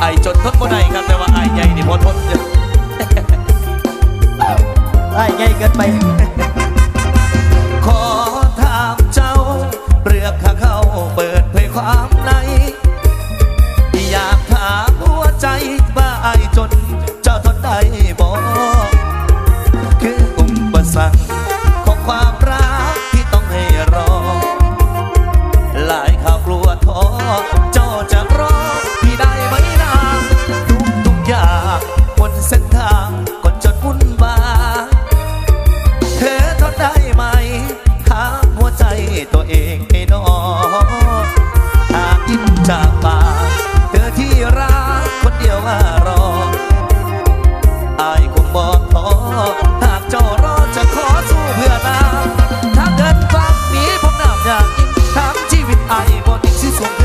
ไอจนทนบ่ได้ครับแต่ว่าไอใหญ่นี่พอทนเด้อไอใหญ่เกินไป บนเส้นทางก่อนจนวุ่นวายเธอทนได้ไหมถามหัวใจตัวเองไอ้น้องหากยิ้มจากปากเธอที่รักคนเดียวรออาคงบอกท้อหากเจ้ารอจะขอสู้เพื่อนาถ้าเกินฟังนี้ผมน้ำอยากยิ่งทำชีวิตไอ้บนที่สุด